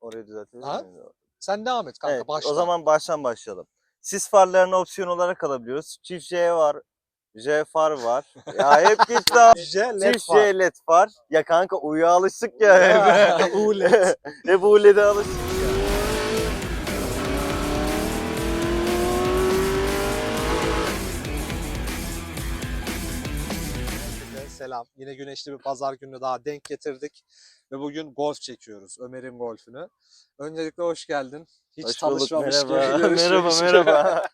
Orayı düzeltebilir Ha? miyim? Sen devam et kanka Evet, başla. o zaman baştan başlayalım. Sis farlarını opsiyon olarak alabiliyoruz. Çift J var. J far var. ya hep gitti abi. Çift. J led far. Ya kanka uya alıştık ya. Hep. U led. hep U led'e alıştık Selam. Yine güneşli bir pazar günü daha denk getirdik. Ve bugün golf çekiyoruz. Ömer'in golfünü. Öncelikle hoş geldin. Hiç Hoş bulduk, tanışmamış gibi. merhaba. merhaba merhaba.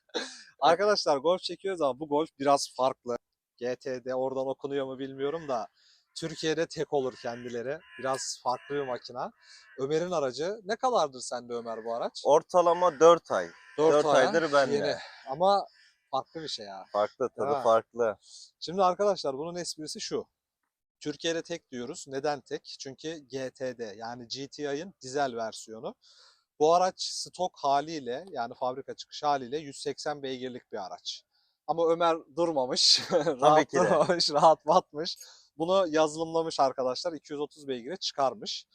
Arkadaşlar golf çekiyoruz ama bu golf biraz farklı. GT'de oradan okunuyor mu bilmiyorum da Türkiye'de tek olur kendileri. Biraz farklı bir makina. Ömer'in aracı. Ne kadardır sende Ömer bu araç? Ortalama 4 ay. 4 dört aydır bende. Yeni. Ama farklı bir şey ya. Farklı tadı farklı. Şimdi arkadaşlar bunun esprisi şu. Türkiye'de tek diyoruz. Neden tek? Çünkü GT'de yani GTI'ın dizel versiyonu. Bu araç stok haliyle yani fabrika çıkış haliyle 180 beygirlik bir araç. Ama Ömer durmamış. rahat durmamış, rahat batmış. Bunu yazılımlamış arkadaşlar. 230 beygire çıkarmış.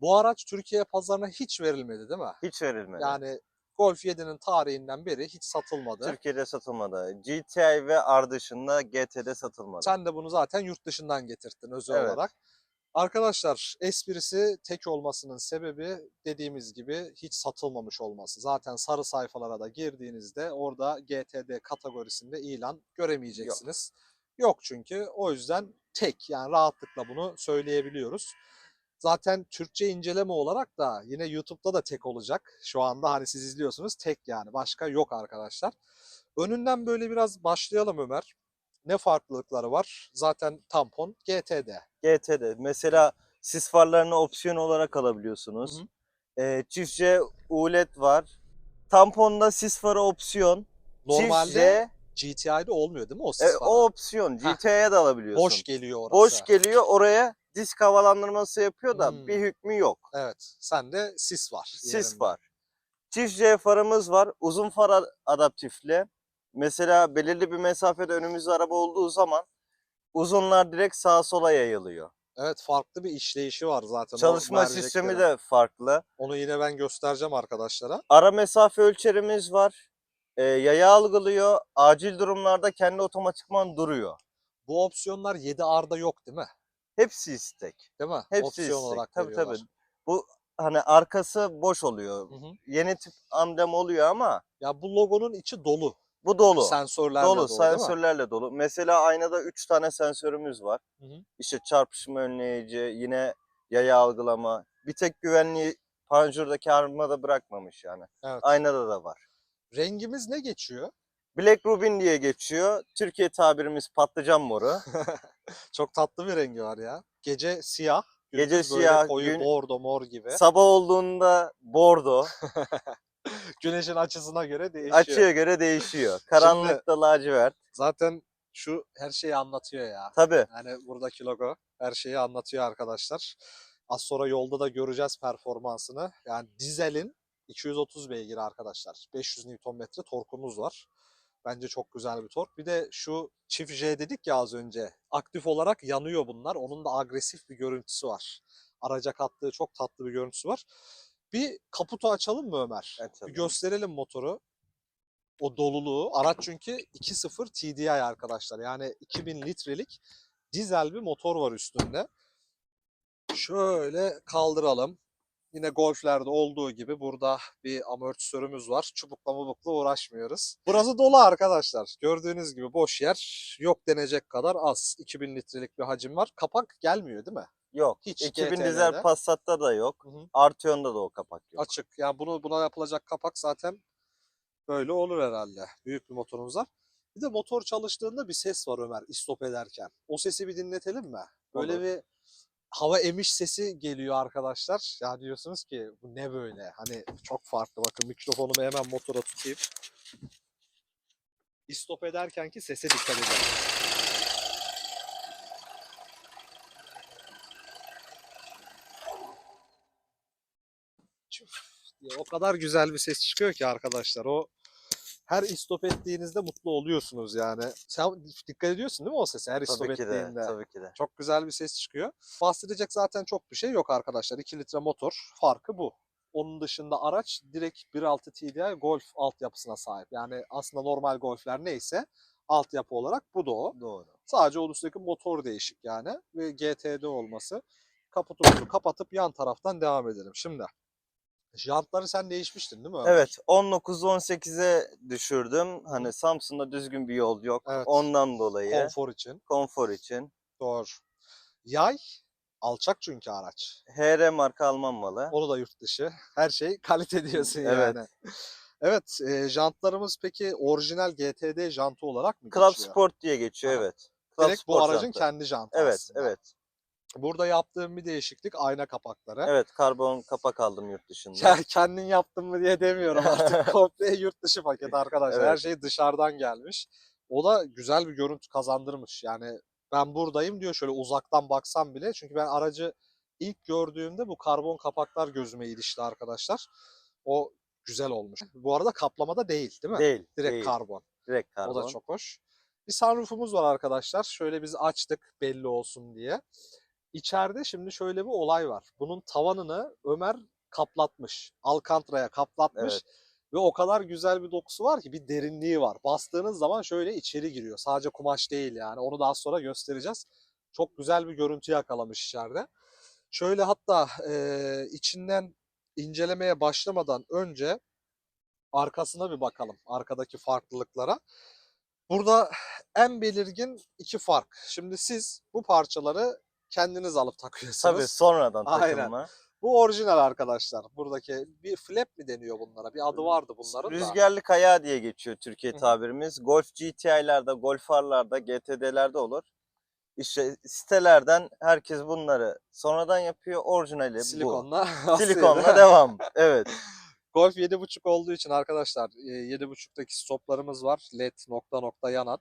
Bu araç Türkiye pazarına hiç verilmedi değil mi? Hiç verilmedi. Yani Golf 7'nin tarihinden beri hiç satılmadı. Türkiye'de satılmadı. GTI ve R dışında GT'de satılmadı. Sen de bunu zaten yurt dışından getirttin özel Evet. olarak. Arkadaşlar esprisi tek olmasının sebebi dediğimiz gibi hiç satılmamış olması. Zaten sarı sayfalara da girdiğinizde orada GTD kategorisinde ilan göremeyeceksiniz. Yok, çünkü o yüzden tek yani rahatlıkla bunu söyleyebiliyoruz. Zaten Türkçe inceleme olarak da yine YouTube'da da tek olacak. Şu anda hani siz izliyorsunuz tek yani başka yok arkadaşlar. Önünden böyle biraz başlayalım Ömer. Ne farklılıkları var? Zaten tampon GTD. GT'de mesela sis farlarını opsiyon olarak alabiliyorsunuz. Hı hı. Ee, çiftçe ULED var. Tamponda sis farı opsiyon. Normalde Çiftçe, GTI'de olmuyor değil mi o e, sis farı? o opsiyon. GT'ye de alabiliyorsun. Boş geliyor orası. Boş geliyor oraya disk havalandırması yapıyor da Hmm. bir hükmü yok. Evet. Sende sis var. Sis yerinde. var. Çift J farımız var. Uzun far adaptifli. Mesela belirli bir mesafede önümüzde araba olduğu zaman uzunlar direkt sağa sola yayılıyor. Evet farklı bir işleyişi var zaten. Çalışma sistemi de farklı. Onu yine ben göstereceğim arkadaşlara. Ara mesafe ölçerimiz var. Ee, yaya algılıyor. Acil durumlarda kendi otomatikman duruyor. Bu opsiyonlar 7R'da yok değil mi? Hepsi istek. Değil mi? Hepsi Opsiyon istek. olarak tabii tabii. Bu hani arkası boş oluyor. Hı hı. Yeni tip amblem oluyor ama Ya bu logonun içi dolu. bu dolu. Sensörlerle dolu, dolu, sensörlerle dolu. Mesela aynada 3 tane sensörümüz var. Hı hı. İşte çarpışma önleyici, yine yaya algılama. Bir tek güvenliği panjurdaki armada bırakmamış yani. Evet. Aynada da var. Rengimiz ne geçiyor? Black Rubin diye geçiyor. Türkiye tabirimiz patlıcan moru. Çok tatlı bir rengi var ya. Gece siyah. Gece böyle siyah, koyu gün- bordo mor gibi. Sabah olduğunda bordo. Güneşin açısına göre değişiyor. Açıya göre değişiyor. Karanlıkta lacivert. Zaten şu her şeyi anlatıyor ya. Tabii. Yani buradaki logo her şeyi anlatıyor arkadaşlar. Az sonra yolda da göreceğiz performansını. Yani dizelin 230 beygir arkadaşlar. 500 Nm torkumuz var. Bence çok güzel bir tork. Bir de şu çift J dedik ya az önce. Aktif olarak yanıyor bunlar. Onun da agresif bir görüntüsü var. Araca kattığı çok tatlı bir görüntüsü var. Bir kaputu açalım mı Ömer? Evet, Bir gösterelim motoru. O doluluğu. Araç çünkü 2.0 TDI arkadaşlar. Yani 2000 litrelik dizel bir motor var üstünde. Şöyle kaldıralım. Yine golflerde olduğu gibi burada bir amortisörümüz var. Çubukla mubukla uğraşmıyoruz. Burası dolu arkadaşlar. Gördüğünüz gibi boş yer yok denecek kadar az. 2000 litrelik bir hacim var. Kapak gelmiyor değil mi? Yok. Hiç 2000 GT'lerde. dizel Passat'ta da yok. Hı hı. Arteon'da da o kapak yok. Açık. Yani bunu buna yapılacak kapak zaten böyle olur herhalde. Büyük bir motorumuz var. Bir de motor çalıştığında bir ses var Ömer istop ederken. O sesi bir dinletelim mi? Böyle Olur. bir hava emiş sesi geliyor arkadaşlar. Ya diyorsunuz ki bu ne böyle? Hani çok farklı. Bakın mikrofonumu hemen motora tutayım. İstop ederken ki sese dikkat edin. O kadar güzel bir ses çıkıyor ki arkadaşlar. O her istop ettiğinizde mutlu oluyorsunuz yani. Sen dikkat ediyorsun değil mi o sese her istop Tabii ki de. ettiğinde? Tabii ki de. Çok güzel bir ses çıkıyor. Bahsedecek zaten çok bir şey yok arkadaşlar. 2 litre motor farkı bu. Onun dışında araç direkt 1.6 TDI Golf altyapısına sahip. Yani aslında normal Golf'ler neyse altyapı olarak bu da o. Doğru. Sadece onun üstteki motor değişik yani ve GTD olması. Kaputumuzu kapatıp yan taraftan devam edelim. Şimdi jantları sen değişmiştin değil mi? Ömer? Evet 19-18'e düşürdüm. Hani Samsun'da düzgün bir yol yok. Evet. Ondan dolayı Konfor için. konfor için. Doğru. Yay alçak çünkü araç. HR marka Alman malı. Onu da yurt dışı. Her şey kalite diyorsun Evet. yani. Evet, e, jantlarımız peki orijinal GTD jantı olarak mı Club geçiyor? Sport diye geçiyor Aha. evet. Club Direkt bu Sport aracın jantı. kendi jantı Evet aslında. evet. Burada yaptığım bir değişiklik ayna kapakları. Evet karbon kapak aldım yurt dışında. Ya kendin yaptın mı diye demiyorum artık. Komple yurt dışı paket arkadaşlar. Her Evet. şey dışarıdan gelmiş. O da güzel bir görüntü kazandırmış. Yani ben buradayım diyor şöyle uzaktan baksam bile. Çünkü ben aracı ilk gördüğümde bu karbon kapaklar gözüme ilişti arkadaşlar. O güzel olmuş. Bu arada kaplamada değil değil mi? Değil. Direkt değil. karbon. Direkt O karbon. da çok hoş. Bir sunroofumuz var arkadaşlar. Şöyle biz açtık belli olsun diye. İçeride şimdi şöyle bir olay var. Bunun tavanını Ömer kaplatmış. Alkantra'ya kaplatmış. Evet. Ve o kadar güzel bir dokusu var ki bir derinliği var. Bastığınız zaman şöyle içeri giriyor. Sadece kumaş değil yani. Onu daha sonra göstereceğiz. Çok güzel bir görüntü yakalamış içeride. Şöyle hatta eee, içinden incelemeye başlamadan önce arkasına bir bakalım. Arkadaki farklılıklara. Burada en belirgin iki fark. Şimdi siz bu parçaları kendiniz alıp takıyorsunuz. Tabii sonradan Aynen. takılma. Bu orijinal arkadaşlar. Buradaki bir flap mi deniyor bunlara? Bir adı vardı bunların da. Rüzgarlı kaya diye geçiyor Türkiye tabirimiz. Golf GTI'larda, Golf R'larda, GTD'lerde olur. İşte sitelerden herkes bunları sonradan yapıyor. Orijinali bu. Silikonla. Silikonla aslında. devam. Evet. Golf 7.5 olduğu için arkadaşlar e, 7.5'taki stoplarımız var. LED nokta nokta yanan.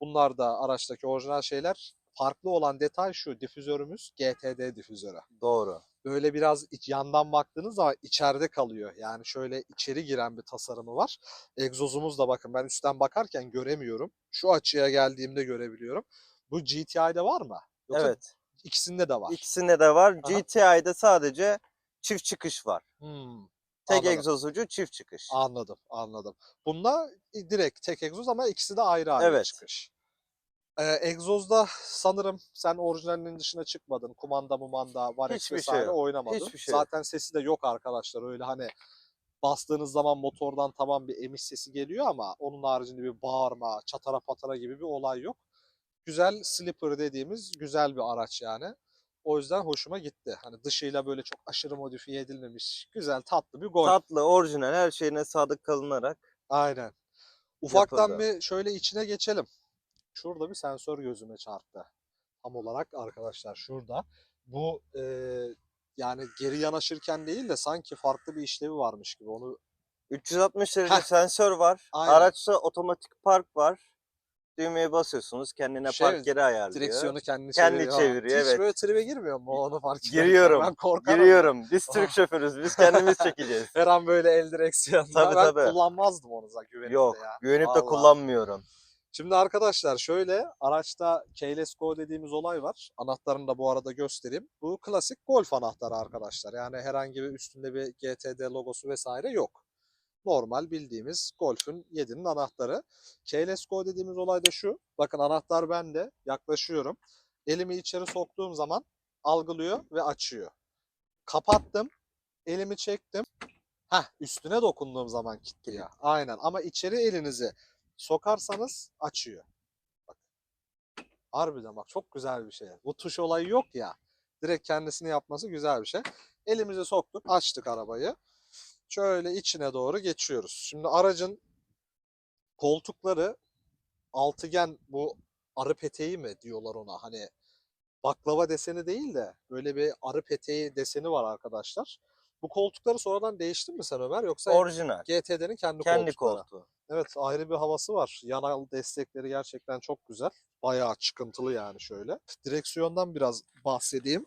Bunlar da araçtaki orijinal şeyler. Farklı olan detay şu difüzörümüz GTD difüzörü. Doğru. Böyle biraz iç, yandan baktığınız zaman içeride kalıyor. Yani şöyle içeri giren bir tasarımı var. Egzozumuz da bakın ben üstten bakarken göremiyorum. Şu açıya geldiğimde görebiliyorum. Bu GTI'de var mı? Yoksa evet. ikisinde de var. İkisinde de var. Aha. GTI'de sadece çift çıkış var. Hmm, Tek Anladım. egzoz ucu çift çıkış. Anladım, anladım. Bunda direkt tek egzoz ama ikisi de ayrı ayrı Evet. çıkış. Ee, egzozda sanırım sen orijinalinin dışına çıkmadın. Kumanda mumanda, varex Hiçbir şey vesaire yok. oynamadın. Hiçbir şey. Zaten sesi de yok arkadaşlar. Öyle hani bastığınız zaman motordan tamam bir emiş sesi geliyor ama onun haricinde bir bağırma, çatara patara gibi bir olay yok. Güzel slipper dediğimiz güzel bir araç yani. O yüzden hoşuma gitti. Hani dışıyla böyle çok aşırı modifiye edilmemiş, güzel tatlı bir Golf. Tatlı, orijinal her şeyine sadık kalınarak. Aynen. Ufaktan Yapıldı. bir şöyle içine geçelim. Şurada bir sensör gözüme çarptı. Tam olarak arkadaşlar şurada. Bu e, yani geri yanaşırken değil de sanki farklı bir işlevi varmış gibi. Onu 360 derece Heh. sensör var. Aynen. Araçta otomatik park var. Düğmeye basıyorsunuz. Kendine Şey, park yeri ayarlıyor. direksiyonu kendi, Kendi çeviriyor. çeviriyor, Hiç evet. böyle tribe girmiyor mu onu fark? Giriyorum, Ben korkarım. Giriyorum. Biz. Türk şoförüz. Biz kendimiz çekeceğiz. Her an böyle el direksiyonda. Tabii, ben tabii. kullanmazdım onu zaten güvenip Yok. de ya. Güvenip de Vallahi. kullanmıyorum. Şimdi arkadaşlar şöyle araçta Keyless Go dediğimiz olay var. Anahtarını da bu arada göstereyim. Bu klasik Golf anahtarı arkadaşlar. Yani herhangi bir üstünde bir GTD logosu vesaire yok. Normal bildiğimiz Golf'ün 7'nin anahtarı. Keyless Go dediğimiz olay da şu. Bakın anahtar bende. Yaklaşıyorum. Elimi içeri soktuğum zaman algılıyor ve açıyor. Kapattım. Elimi çektim. Heh, üstüne dokunduğum zaman kilitliyor. Aynen ama içeri elinizi sokarsanız açıyor. Bak. Harbiden bak çok güzel bir şey. Bu tuş olayı yok ya. Direkt kendisini yapması güzel bir şey. Elimizi soktuk, açtık arabayı. Şöyle içine doğru geçiyoruz. Şimdi aracın koltukları altıgen bu arı peteği mi diyorlar ona hani baklava deseni değil de böyle bir arı peteği deseni var arkadaşlar. Bu koltukları sonradan değiştin mi sen Ömer yoksa Orijinal. GTD'nin kendi, Kendi koltukları? koltuğu. Evet ayrı bir havası var. Yanal destekleri gerçekten çok güzel. Bayağı çıkıntılı yani şöyle. Direksiyondan biraz bahsedeyim.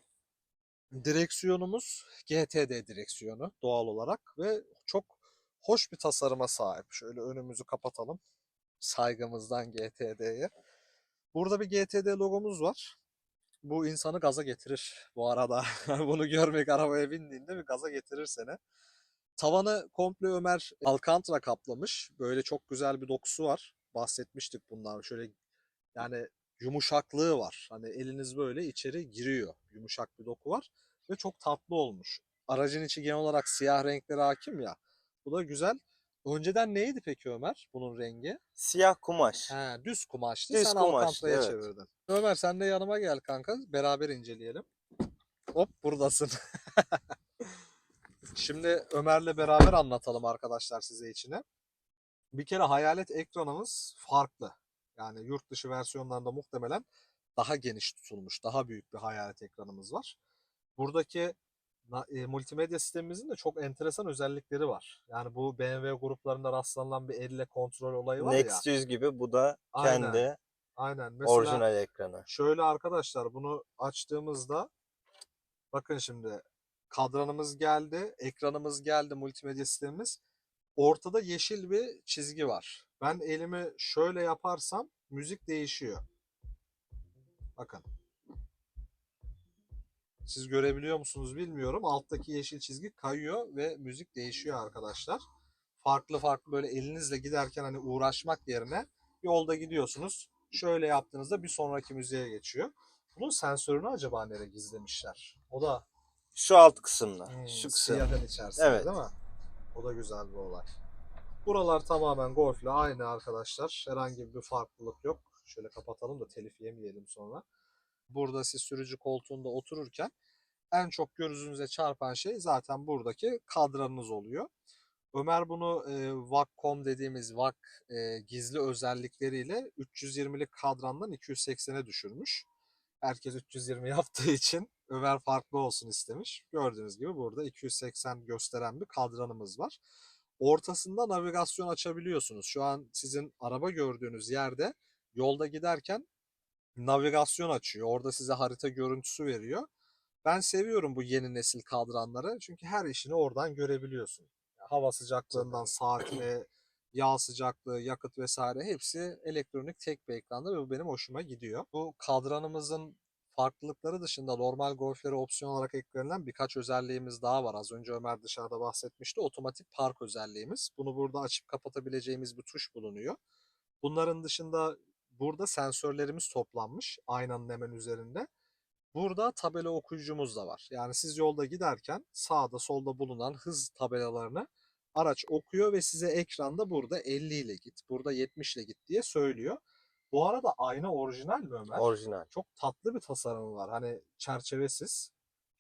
Direksiyonumuz GTD direksiyonu doğal olarak ve çok hoş bir tasarıma sahip. Şöyle önümüzü kapatalım. Saygımızdan GTD'ye. Burada bir GTD logomuz var. Bu insanı gaza getirir bu arada. Bunu görmek arabaya bindiğinde bir gaza getirir seni. Tavanı komple Ömer Alcantara kaplamış. Böyle çok güzel bir dokusu var. Bahsetmiştik bundan. Şöyle yani yumuşaklığı var. Hani eliniz böyle içeri giriyor. Yumuşak bir doku var ve çok tatlı olmuş. Aracın içi genel olarak siyah renklere hakim ya. Bu da güzel. Önceden neydi peki Ömer bunun rengi? Siyah kumaş. He, düz kumaştı. Düz sen Alcantara'ya evet. çevirdin. Ömer sen de yanıma gel kanka. Beraber inceleyelim. Hop buradasın. Şimdi Ömer'le beraber anlatalım arkadaşlar size içine. Bir kere hayalet ekranımız farklı. Yani yurt dışı versiyonlarında muhtemelen daha geniş tutulmuş, daha büyük bir hayalet ekranımız var. Buradaki e, multimedya sistemimizin de çok enteresan özellikleri var. Yani bu BMW gruplarında rastlanılan bir elle kontrol olayı var ya. Next 100 gibi bu da Aynen. kendi Aynen. Mesela orijinal ekranı. Şöyle arkadaşlar bunu açtığımızda bakın şimdi kadranımız geldi, ekranımız geldi, multimedya sistemimiz. Ortada yeşil bir çizgi var. Ben elimi şöyle yaparsam müzik değişiyor. Bakın. Siz görebiliyor musunuz bilmiyorum. Alttaki yeşil çizgi kayıyor ve müzik değişiyor arkadaşlar. Farklı farklı böyle elinizle giderken hani uğraşmak yerine yolda gidiyorsunuz. Şöyle yaptığınızda bir sonraki müziğe geçiyor. Bunun sensörünü acaba nereye gizlemişler? O da Şu alt kısımda. Hmm, şu kısım. siyahın içerisinde Evet. değil mi? O da güzel bir olay. Buralar tamamen Golf'le aynı arkadaşlar. Herhangi bir farklılık yok. Şöyle kapatalım da telif yemeyelim sonra. Burada siz sürücü koltuğunda otururken en çok gözünüze çarpan şey zaten buradaki kadranınız oluyor. Ömer bunu e, VAC.com dediğimiz VAC e, gizli özellikleriyle 320'lik kadrandan 280'e düşürmüş. Herkes 320 yaptığı için Ömer farklı olsun istemiş. Gördüğünüz gibi burada 280 gösteren bir kadranımız var. Ortasında navigasyon açabiliyorsunuz. Şu an sizin araba gördüğünüz yerde yolda giderken navigasyon açıyor. Orada size harita görüntüsü veriyor. Ben seviyorum bu yeni nesil kadranları. Çünkü her işini oradan görebiliyorsun. Hava sıcaklığından saatine, yağ sıcaklığı, yakıt vesaire hepsi elektronik tek bir ekranda ve bu benim hoşuma gidiyor. Bu kadranımızın farklılıkları dışında normal golflere opsiyon olarak eklenilen birkaç özelliğimiz daha var. Az önce Ömer dışarıda bahsetmişti. Otomatik park özelliğimiz. Bunu burada açıp kapatabileceğimiz bir tuş bulunuyor. Bunların dışında burada sensörlerimiz toplanmış aynanın hemen üzerinde. Burada tabela okuyucumuz da var. Yani siz yolda giderken sağda solda bulunan hız tabelalarını araç okuyor ve size ekranda burada 50 ile git, burada 70 ile git diye söylüyor. Bu arada ayna orijinal mi Ömer? Orijinal. Çok tatlı bir tasarımı var. Hani çerçevesiz.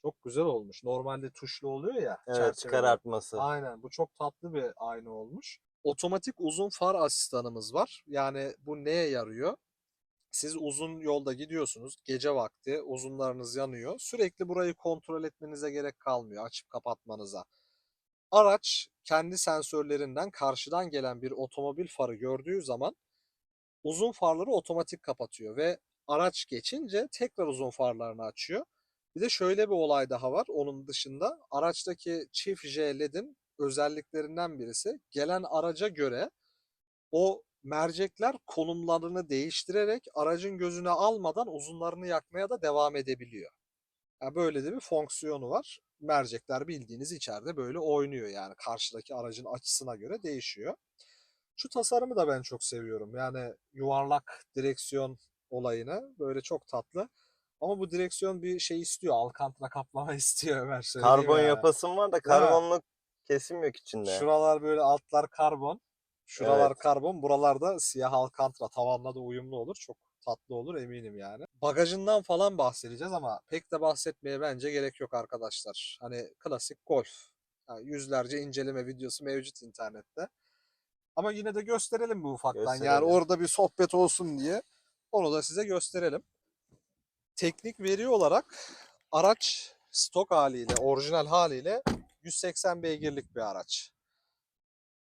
Çok güzel olmuş. Normalde tuşlu oluyor ya. Evet karartması. Aynen. Bu çok tatlı bir ayna olmuş. Otomatik uzun far asistanımız var. Yani bu neye yarıyor? Siz uzun yolda gidiyorsunuz. Gece vakti uzunlarınız yanıyor. Sürekli burayı kontrol etmenize gerek kalmıyor. Açıp kapatmanıza. Araç kendi sensörlerinden karşıdan gelen bir otomobil farı gördüğü zaman uzun farları otomatik kapatıyor ve araç geçince tekrar uzun farlarını açıyor. Bir de şöyle bir olay daha var onun dışında. Araçtaki çift J LED'in özelliklerinden birisi gelen araca göre o mercekler konumlarını değiştirerek aracın gözüne almadan uzunlarını yakmaya da devam edebiliyor. Yani böyle de bir fonksiyonu var. Mercekler bildiğiniz içeride böyle oynuyor yani karşıdaki aracın açısına göre değişiyor. Şu tasarımı da ben çok seviyorum. Yani yuvarlak direksiyon olayını böyle çok tatlı. Ama bu direksiyon bir şey istiyor. Alcantara kaplama istiyor Ömer Karbon yani. yapasım var da karbonluk kesim yok içinde. Şuralar böyle altlar karbon. Şuralar Evet. karbon. Buralarda siyah alkantara. Tavanla da uyumlu olur. Çok tatlı olur eminim yani. Bagajından falan bahsedeceğiz ama pek de bahsetmeye bence gerek yok arkadaşlar. Hani klasik golf. Yani yüzlerce inceleme videosu mevcut internette. Ama yine de gösterelim bu ufaktan. Yani Gösterelim. orada bir sohbet olsun diye onu da size gösterelim. Teknik veri olarak araç stok haliyle, orijinal haliyle 180 beygirlik bir araç.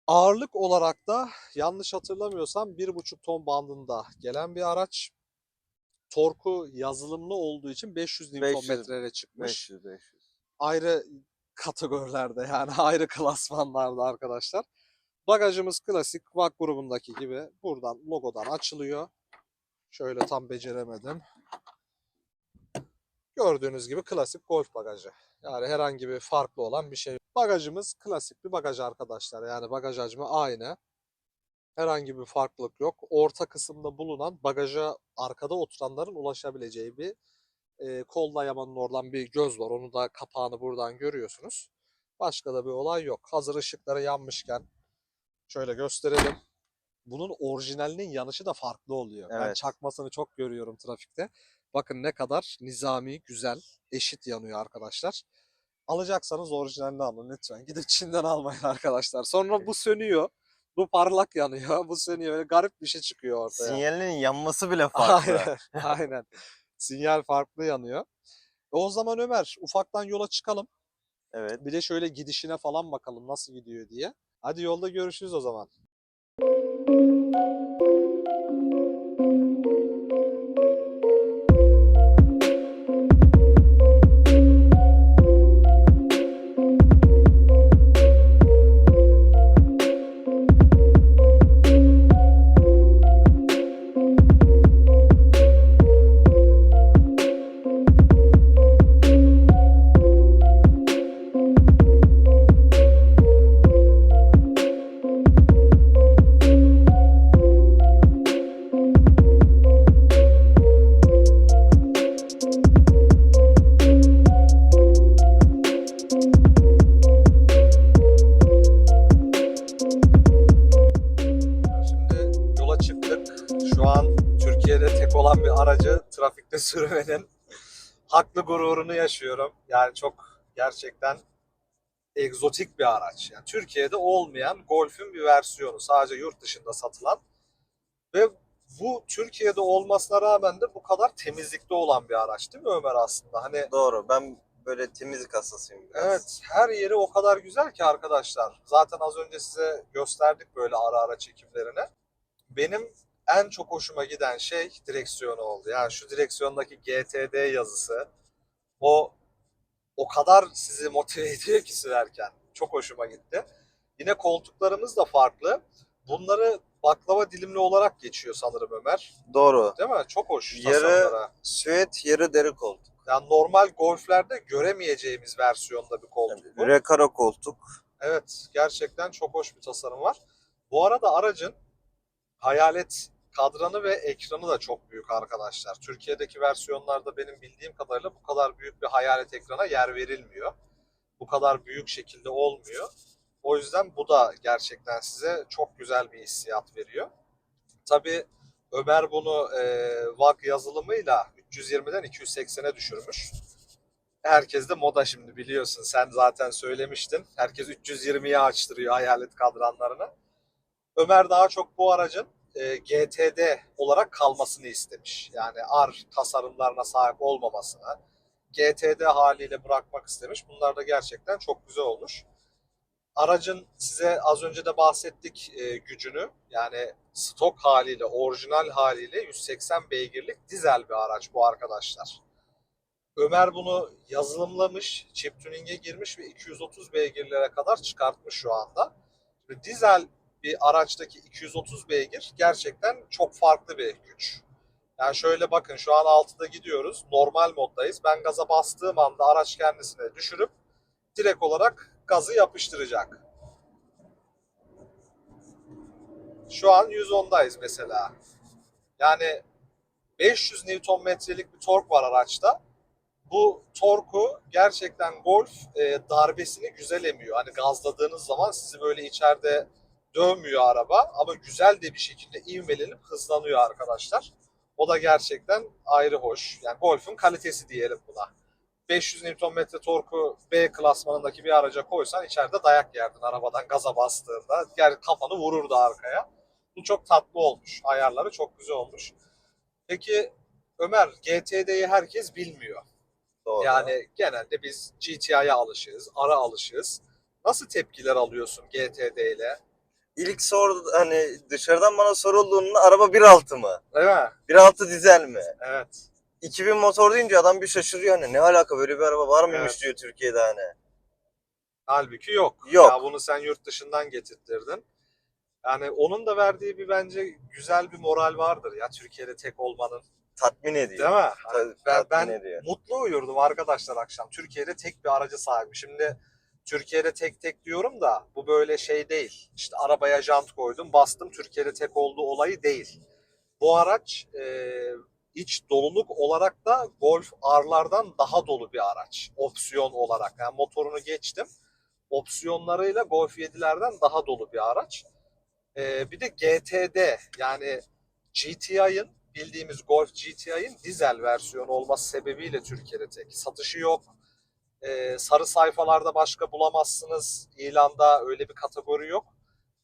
Ağırlık olarak da yanlış hatırlamıyorsam 1,5 ton bandında gelen bir araç. Torku yazılımlı olduğu için 500 500, Nm'lere çıkmış. 500 500. Ayrı kategorilerde yani ayrı klasmanlarda arkadaşlar. Bagajımız klasik VAK grubundaki gibi buradan logodan açılıyor. Şöyle tam beceremedim. Gördüğünüz gibi klasik golf bagajı. Yani herhangi bir farklı olan bir şey. Bagajımız klasik bir bagaj arkadaşlar. Yani bagaj hacmi aynı. Herhangi bir farklılık yok. Orta kısımda bulunan bagaja arkada oturanların ulaşabileceği bir e, kol dayamanın oradan bir göz var. Onu da kapağını buradan görüyorsunuz. Başka da bir olay yok. Hazır ışıkları yanmışken şöyle gösterelim. Bunun orijinalinin yanışı da farklı oluyor. Ben Evet. çakmasını çok görüyorum trafikte. Bakın ne kadar nizami, güzel, eşit yanıyor arkadaşlar. Alacaksanız orijinalini alın lütfen. Gidip Çin'den almayın arkadaşlar. Sonra bu sönüyor. Bu parlak yanıyor. Bu sönüyor. Böyle garip bir şey çıkıyor ortaya. Sinyalinin yanması bile farklı. Aynen. Aynen. Sinyal farklı yanıyor. E o zaman Ömer ufaktan yola çıkalım. Evet. Bir de şöyle gidişine falan bakalım nasıl gidiyor diye. Hadi yolda görüşürüz o zaman. Sürmenin haklı gururunu yaşıyorum. Yani çok gerçekten egzotik bir araç. Yani Türkiye'de olmayan Golf'ün bir versiyonu. Sadece yurt dışında satılan. Ve bu Türkiye'de olmasına rağmen de bu kadar temizlikte olan bir araç değil mi Ömer aslında? Hani Doğru. Ben böyle temizlik hastasıyım biraz. Evet, her yeri o kadar güzel ki arkadaşlar. Zaten az önce size gösterdik böyle ara ara çekimlerini. Benim en çok hoşuma giden şey direksiyonu oldu. Yani şu direksiyondaki GTD yazısı o o kadar sizi motive ediyor ki sürerken. Çok hoşuma gitti. Yine koltuklarımız da farklı. Bunları baklava dilimli olarak geçiyor sanırım Ömer. Doğru. Değil mi? Çok hoş Yarı- tasarımları. Süet yarı deri koltuk. Yani normal golflerde göremeyeceğimiz versiyonda bir koltuk bu. Rekaro koltuk. Evet, gerçekten çok hoş bir tasarım var. Bu arada aracın hayalet kadranı ve ekranı da çok büyük arkadaşlar. Türkiye'deki versiyonlarda benim bildiğim kadarıyla bu kadar büyük bir hayalet ekrana yer verilmiyor. Bu kadar büyük şekilde olmuyor. O yüzden bu da gerçekten size çok güzel bir hissiyat veriyor. Tabii Ömer bunu e, VAG yazılımıyla 320'den 280'e düşürmüş. Herkes de moda şimdi biliyorsun. Sen zaten söylemiştin. Herkes 320'ye açtırıyor hayalet kadranlarını. Ömer daha çok bu aracın e, GTD olarak kalmasını istemiş. Yani R tasarımlarına sahip olmamasını, GTD haliyle bırakmak istemiş. Bunlar da gerçekten çok güzel olmuş. Aracın size az önce de bahsettik e, gücünü. Yani stok haliyle, orijinal haliyle 180 beygirlik dizel bir araç bu arkadaşlar. Ömer bunu yazılımlamış, chip tuning'e girmiş ve 230 beygirlere kadar çıkartmış şu anda. Dizel bir araçtaki 230 beygir gerçekten çok farklı bir güç. Yani şöyle bakın şu an 6'da gidiyoruz. Normal moddayız. Ben gaza bastığım anda araç kendisine düşürüp direkt olarak gazı yapıştıracak. Şu an 110'dayız mesela. Yani 500 Nm'lik bir tork var araçta. Bu torku gerçekten Golf e, darbesini güzel emiyor. Hani gazladığınız zaman sizi böyle içeride dövmüyor araba ama güzel de bir şekilde ivmelenip hızlanıyor arkadaşlar. O da gerçekten ayrı hoş. Yani Golf'ün kalitesi diyelim buna. 500 Nm torku B klasmanındaki bir araca koysan içeride dayak yerdin arabadan gaza bastığında. Yani kafanı vururdu arkaya. Bu çok tatlı olmuş. Ayarları çok güzel olmuş. Peki Ömer GTD'yi herkes bilmiyor. Doğru. Yani genelde biz GTI'ye alışığız, ara alışığız. Nasıl tepkiler alıyorsun GTD ile? İlk sor hani dışarıdan bana sorulduğunda araba 1.6 mı? Değil mi? 1.6 dizel mi? Evet. 2000 motor deyince adam bir şaşırıyor hani ne alaka böyle bir araba var mıymış Evet. diyor Türkiye'de hani. Halbuki yok. Yok. Ya bunu sen yurt dışından getirttirdin. Yani onun da verdiği bir bence güzel bir moral vardır ya Türkiye'de tek olmanın. tatmin ediyor. Değil mi? Ta- Ben, tatmin ben ediyor. mutlu uyurdum arkadaşlar akşam. Türkiye'de tek bir aracı sahibi. Şimdi Türkiye'de tek tek diyorum da bu böyle şey değil. İşte arabaya jant koydum, bastım. Türkiye'de tek olduğu olayı değil. Bu araç e, iç doluluk olarak da Golf R'lardan daha dolu bir araç. Opsiyon olarak. Yani motorunu geçtim. Opsiyonlarıyla Golf 7'lerden daha dolu bir araç. E, bir de GTD yani GTI'ın bildiğimiz Golf GTI'nin dizel versiyonu olması sebebiyle Türkiye'de tek. Satışı yok. Ee, sarı sayfalarda başka bulamazsınız. İlanda öyle bir kategori yok.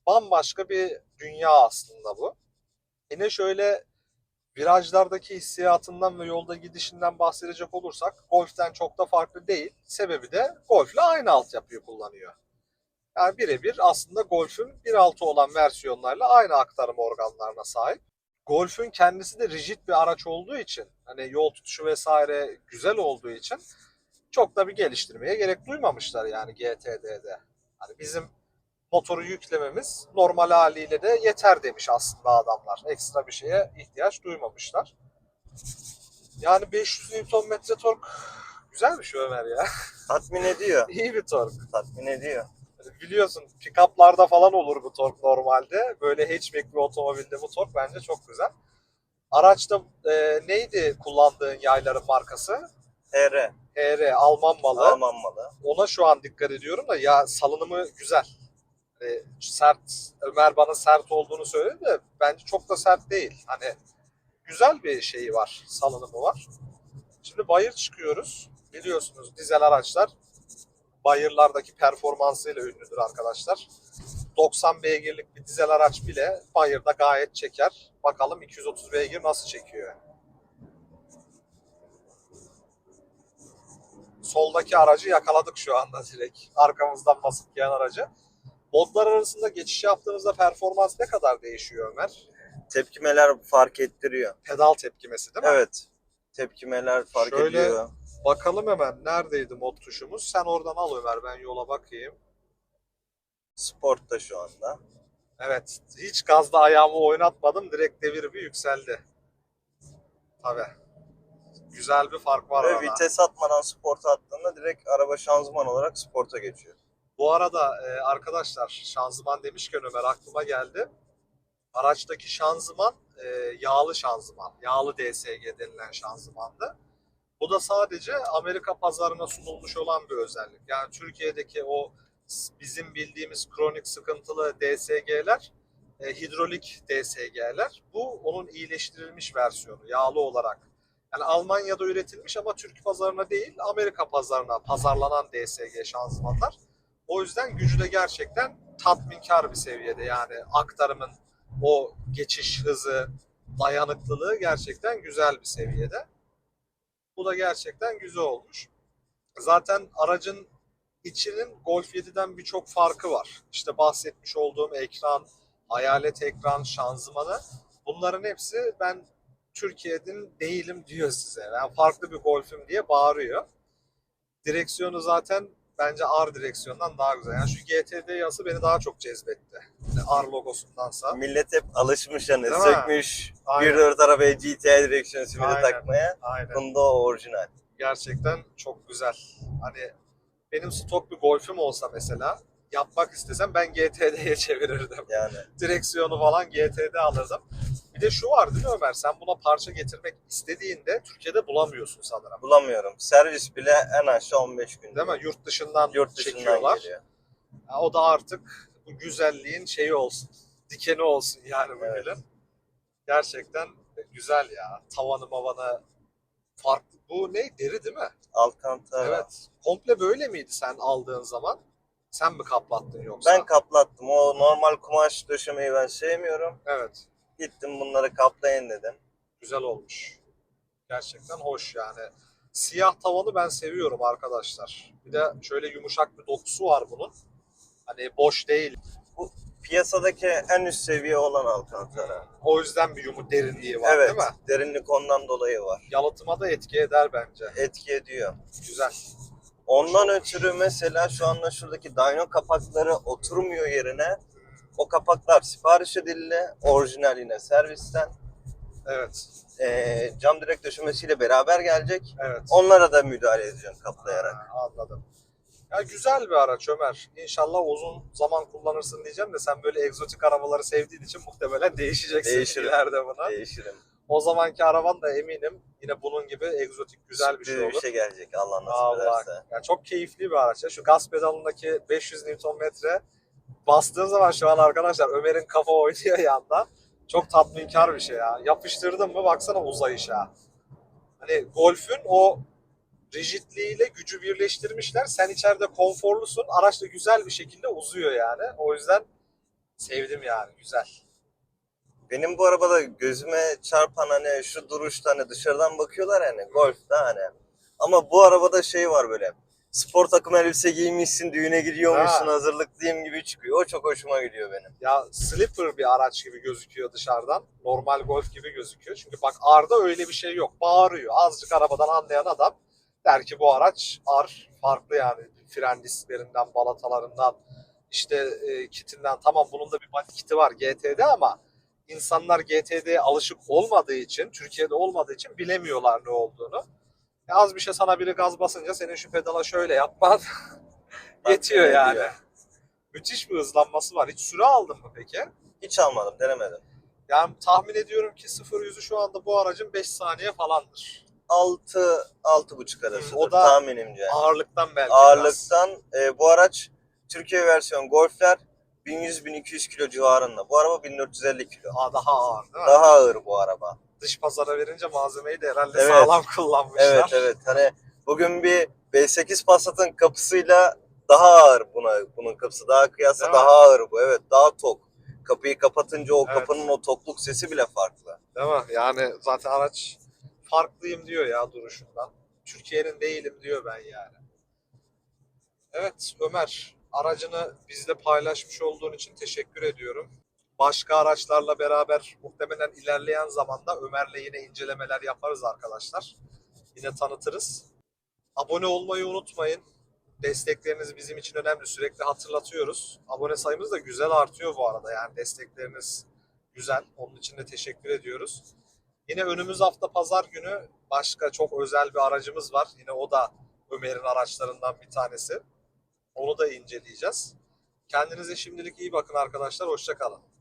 Bambaşka bir dünya aslında bu. Yine şöyle virajlardaki hissiyatından ve yolda gidişinden bahsedecek olursak Golf'ten çok da farklı değil. Sebebi de Golf'le aynı altyapıyı kullanıyor. Yani birebir aslında Golf'ün 1.6 olan versiyonlarla aynı aktarım organlarına sahip. Golf'ün kendisi de rigid bir araç olduğu için hani yol tutuşu vesaire güzel olduğu için çok da bir geliştirmeye gerek duymamışlar yani GTD'de. Hani bizim motoru yüklememiz normal haliyle de yeter demiş aslında adamlar. Ekstra bir şeye ihtiyaç duymamışlar. Yani 500 Nm tork güzel bir şey Ömer ya. Tatmin ediyor. İyi bir tork. Tatmin ediyor. Biliyorsun pick-up'larda falan olur bu tork normalde. Böyle hatchback bir otomobilde bu tork bence çok güzel. Araçta e, neydi kullandığın yayların markası? HR. HR Alman malı. Alman malı. Ona şu an dikkat ediyorum da ya salınımı güzel. Hani sert, Ömer bana sert olduğunu söyledi de bence çok da sert değil. Hani güzel bir şeyi var, salınımı var. Şimdi bayır çıkıyoruz. Biliyorsunuz dizel araçlar bayırlardaki performansıyla ünlüdür arkadaşlar. 90 beygirlik bir dizel araç bile bayırda gayet çeker. Bakalım 230 beygir nasıl çekiyor. Soldaki aracı yakaladık şu anda direkt. Arkamızdan basıp gelen aracı. Modlar arasında geçiş yaptığınızda performans ne kadar değişiyor Ömer? Tepkimeler fark ettiriyor. Pedal tepkimesi değil mi? Evet. Tepkimeler fark Şöyle- ediyor. Bakalım hemen neredeydi mod tuşumuz? Sen oradan al Ömer ben yola bakayım. Sportta şu anda. Evet hiç gazda ayağımı oynatmadım direkt devir bir yükseldi. Tabii. Güzel bir fark var Ve arada. vites atmadan sporta attığında direkt araba şanzıman olarak sporta geçiyor. Bu arada e, arkadaşlar şanzıman demişken Ömer aklıma geldi. Araçtaki şanzıman e, yağlı şanzıman. Yağlı DSG denilen şanzımandı. Bu da sadece Amerika pazarına sunulmuş olan bir özellik. Yani Türkiye'deki o bizim bildiğimiz kronik sıkıntılı DSG'ler e, hidrolik DSG'ler. Bu onun iyileştirilmiş versiyonu yağlı olarak. Yani Almanya'da üretilmiş ama Türk pazarına değil Amerika pazarına pazarlanan DSG şanzımanlar. O yüzden gücü de gerçekten tatminkar bir seviyede. Yani aktarımın o geçiş hızı, dayanıklılığı gerçekten güzel bir seviyede. Bu da gerçekten güzel olmuş. Zaten aracın içinin Golf 7'den birçok farkı var. İşte bahsetmiş olduğum ekran, hayalet ekran, şanzımanı. Bunların hepsi ben Türkiye'nin değilim diyor size. Ben farklı bir Golf'üm diye bağırıyor. Direksiyonu zaten bence R direksiyondan daha güzel. Yani şu GTD yazısı beni daha çok cezbetti. Yani R logosundansa. Millet hep alışmış hani Değil sökmüş Aynen. 1.4 arabaya GTI direksiyon simidi Aynen. takmaya. Aynen. Bunda o orijinal. Gerçekten çok güzel. Hani benim stok bir Golf'üm olsa mesela yapmak istesem ben GTD'ye çevirirdim. Yani Direksiyonu falan GTD alırdım. De şu var değil mi Ömer? Sen buna parça getirmek istediğinde Türkiye'de bulamıyorsun sanırım. bulamıyorum. Servis bile en aşağı 15 gün. Değil mi? Yurt dışından, Yurt dışından çekiyorlar. geliyor. Ya o da artık bu güzelliğin şeyi olsun. Dikeni olsun yani bu Evet. Gerçekten güzel ya. Tavanı mavanı farklı. Bu ne? Deri değil mi? Alcantara. Evet. Komple böyle miydi sen aldığın zaman? Sen mi kaplattın yoksa? Ben kaplattım. O normal kumaş döşemeyi ben sevmiyorum. Evet. Gittim bunları kaplayın dedim. Güzel olmuş. Gerçekten hoş yani. Siyah tavanı ben seviyorum arkadaşlar. Bir de şöyle yumuşak bir dokusu var bunun. Hani boş değil. Piyasadaki en üst seviye olan Alcantara. O yüzden bir yumu derinliği var evet. değil mi? Derinlik ondan dolayı var. Yalıtıma da etki eder bence. Etki ediyor. Güzel. Ondan ötürü mesela şu anda şuradaki dyno kapakları oturmuyor yerine. O kapaklar sipariş edildi. Orijinal yine servisten. Evet. Ee, cam direk döşemesiyle beraber gelecek. Evet. Onlara da müdahale edeceğim kaplayarak. Ha, anladım. Ya güzel bir araç Ömer. İnşallah uzun zaman kullanırsın diyeceğim de sen böyle egzotik arabaları sevdiğin için muhtemelen değişeceksin Değişirim. ileride buna. Değişirim. O zamanki araban da eminim yine bunun gibi egzotik güzel bir şey olur. bir şey gelecek Allah nasip Allah. ederse. Yani çok keyifli bir araç. ya. Şu gaz pedalındaki 500 Nm bastığın zaman şu an arkadaşlar Ömer'in kafa oynuyor yanda. Çok tatminkar bir şey ya. Yapıştırdın mı baksana uzayışa. Hani Golf'ün o rigidliğiyle gücü birleştirmişler. Sen içeride konforlusun. Araç da güzel bir şekilde uzuyor yani. O yüzden sevdim yani. Güzel. Benim bu arabada gözüme çarpan hani şu duruşta hani dışarıdan bakıyorlar hani golfta hani. Ama bu arabada şey var böyle. Spor takım elbise giymişsin, düğüne gidiyormuşsun, Ha. hazırlıklıyım gibi çıkıyor. O çok hoşuma gidiyor benim. Ya slipper bir araç gibi gözüküyor dışarıdan. Normal Golf gibi gözüküyor. Çünkü bak R'da öyle bir şey yok. Bağırıyor. Azıcık arabadan anlayan adam der ki bu araç R farklı yani. Fren disklerinden, balatalarından, işte e, kitinden. Tamam bunun da bir body kiti var GT'de ama insanlar GT'de alışık olmadığı için, Türkiye'de olmadığı için bilemiyorlar ne olduğunu. Ya az bir şey sana biri gaz basınca senin şu pedala şöyle yapman yetiyor yani. ediyor. Müthiş bir hızlanması var. Hiç süre aldın mı peki? Hiç almadım, denemedim. Yani tahmin ediyorum ki 0-100'ü şu anda bu aracın 5 saniye falandır. 6 6,5 arası o da tahminimce. Ağırlıktan belki biraz. Ağırlıktan e, bu araç Türkiye versiyon Golf'ler 1100-1200 kilo civarında. Bu araba 1450 kilo. Aa, daha ağır değil mi? Daha ağır bu araba. Dış pazara verince malzemeyi de herhalde Evet. sağlam kullanmışlar. Evet evet. Hani bugün bir B8 Passat'ın kapısıyla daha ağır buna bunun kapısı daha kıyasla Değil mi? daha ağır bu. Evet daha tok. Kapıyı kapatınca o Evet. kapının o tokluk sesi bile farklı. Değil mi? Yani zaten araç farklıyım diyor ya duruşundan. Türkiye'nin değilim diyor ben yani. Evet Ömer, aracını bizle paylaşmış olduğun için teşekkür ediyorum. Başka araçlarla beraber muhtemelen ilerleyen zamanda Ömer'le yine incelemeler yaparız arkadaşlar. Yine tanıtırız. Abone olmayı unutmayın. Destekleriniz bizim için önemli. Sürekli hatırlatıyoruz. Abone sayımız da güzel artıyor bu arada. Yani destekleriniz güzel. Onun için de teşekkür ediyoruz. Yine önümüz hafta pazar günü başka çok özel bir aracımız var. Yine o da Ömer'in araçlarından bir tanesi. Onu da inceleyeceğiz. Kendinize şimdilik iyi bakın arkadaşlar. Hoşça kalın.